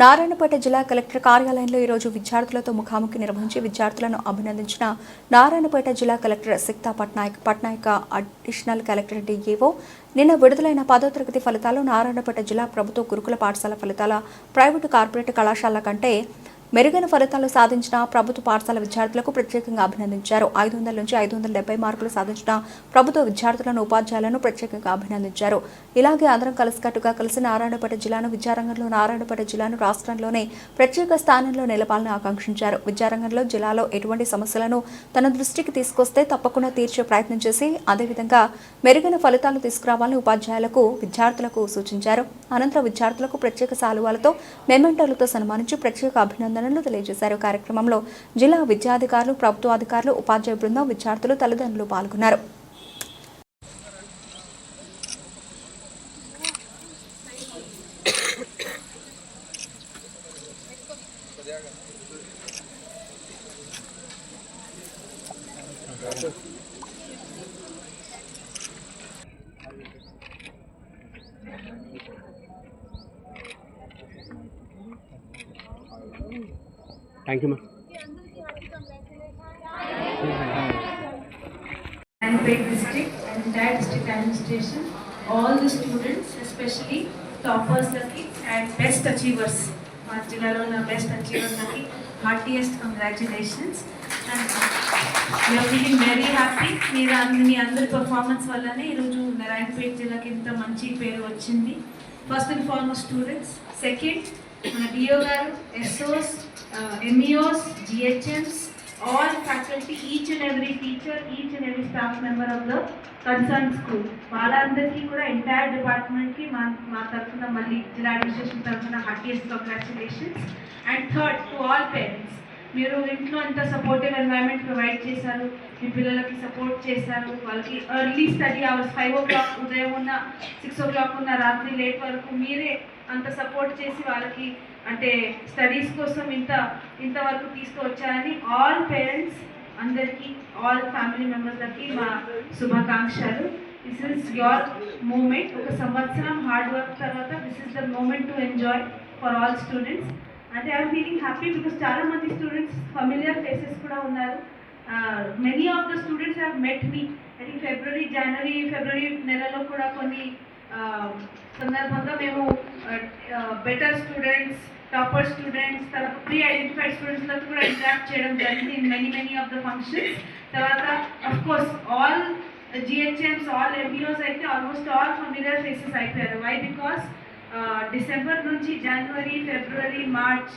నారాయణపేట జిల్లా కలెక్టర్ కార్యాలయంలో ఈరోజు విద్యార్థులతో ముఖాముఖి నిర్వహించి విద్యార్థులను అభినందించిన నారాయణపేట జిల్లా collector Sikta Patnaik Patnaik additional collector DAO. నిన్న విడుదలైన పదో తరగతి ఫలితాలు నారాయణపేట జిల్లా ప్రభుత్వ గురుకుల పాఠశాల ఫలితాల ప్రైవేటు కార్పొరేట్ కళాశాల కంటే మెరుగైన ఫలితాలు సాధించిన ప్రభుత్వ పాఠశాల విద్యార్థులకు ప్రత్యేకంగా అభినందించారు. ఐదు వందల నుంచి ఐదు వందల డెబ్బై మార్కులు సాధించిన ప్రభుత్వ విద్యార్థులను ఉపాధ్యాయులను ప్రత్యేకంగా అభినందించారు. ఇలాగే అందరం కలిసికట్టుగా కలిసి నారాయణపేట జిల్లాను విద్యారంగంలో నారాయణపేట జిల్లాను రాష్ట్రంలోనే ప్రత్యేక స్థానంలో నిలపాలని ఆకాంక్షించారు. విద్యారంగంలో జిల్లాలో ఎటువంటి సమస్యలను తన దృష్టికి తీసుకొస్తే తప్పకుండా తీర్చే ప్రయత్నం చేసి అదేవిధంగా మెరుగైన ఫలితాలు తీసుకురావాలని ఉపాధ్యాయులకు విద్యార్థులకు సూచించారు. అనంతరం విద్యార్థులకు ప్రత్యేక సాలువాలతో మెమెంటోలతో సన్మానించి ప్రత్యేక అభినందనలు తెలియజేశారు. కార్యక్రమంలో జిల్లా విద్యాధికారులు ప్రభుత్వ అధికారులు ఉపాధ్యాయ బృందం విద్యార్థులు తల్లిదండ్రులు పాల్గొన్నారు. థ్యాంక్ యూ మా Anpet district and entire district administration, all the students, especially toppers laki and best achievers. మా జిల్లాలో ఉన్న బెస్ట్ అచీవర్స్ లకి heartiest congratulations and we are feeling very happy మీరు మీ అందరి పర్ఫార్మెన్స్ వల్లనే ఈరోజు నారాయణపేట జిల్లాకి ఇంత మంచి పేరు వచ్చింది. First and foremost students second మన డిఓ గారు SOs MEOs GHMs all faculty each and every teacher each and every staff member of the concern school వాళ్ళందరికీ కూడా ఎంటైర్ డిపార్ట్మెంట్కి మా మా తరఫున మళ్ళీ జిల్లా అడ్మినిస్ట్రేషన్ తరఫున heartiest congratulations and third to all parents మీరు ఇంట్లో ఎంత సపోర్టివ్ ఎన్వైరన్మెంట్ ప్రొవైడ్ చేశారు మీ పిల్లలకి సపోర్ట్ చేశారు వాళ్ళకి early study hours five o'clock ఉదయం ఉన్న సిక్స్ ఓ క్లాక్ ఉన్న రాత్రి లేట్ వరకు మీరే అంత సపోర్ట్ చేసి వాళ్ళకి అంటే స్టడీస్ కోసం ఇంత ఇంతవరకు తీసుకువచ్చారని ఆల్ పేరెంట్స్ అందరికీ ఆల్ ఫ్యామిలీ మెంబర్స్లకి మా శుభాకాంక్షలు. దిస్ ఇస్ యువర్ మూమెంట్ ఒక సంవత్సరం హార్డ్ వర్క్ తర్వాత this is the moment to enjoy for all students అంటే ఐఎమ్ ఫీలింగ్ హ్యాపీ బికాస్ చాలా మంది స్టూడెంట్స్ ఫమిలియర్ ఫేసెస్ కూడా ఉన్నారు. Many of the students have met me I February January February నెలలో కూడా కొన్ని సందర్భంగా మేము బెటర్ స్టూడెంట్స్ టాపర్ స్టూడెంట్స్ తర్వాత ప్రీ ఐడెంటిఫైడ్ స్టూడెంట్స్తో కూడా ఇంటరాక్ట్ చేయడం జరిగింది in many many of the functions తర్వాత of course all GHMs all MBOs అయితే ఆల్మోస్ట్ ఆల్ ఫమిలియర్ ఫేసెస్ అయిపోయారు. వై బికాస్ డిసెంబర్ నుంచి జనవరి ఫిబ్రవరి మార్చ్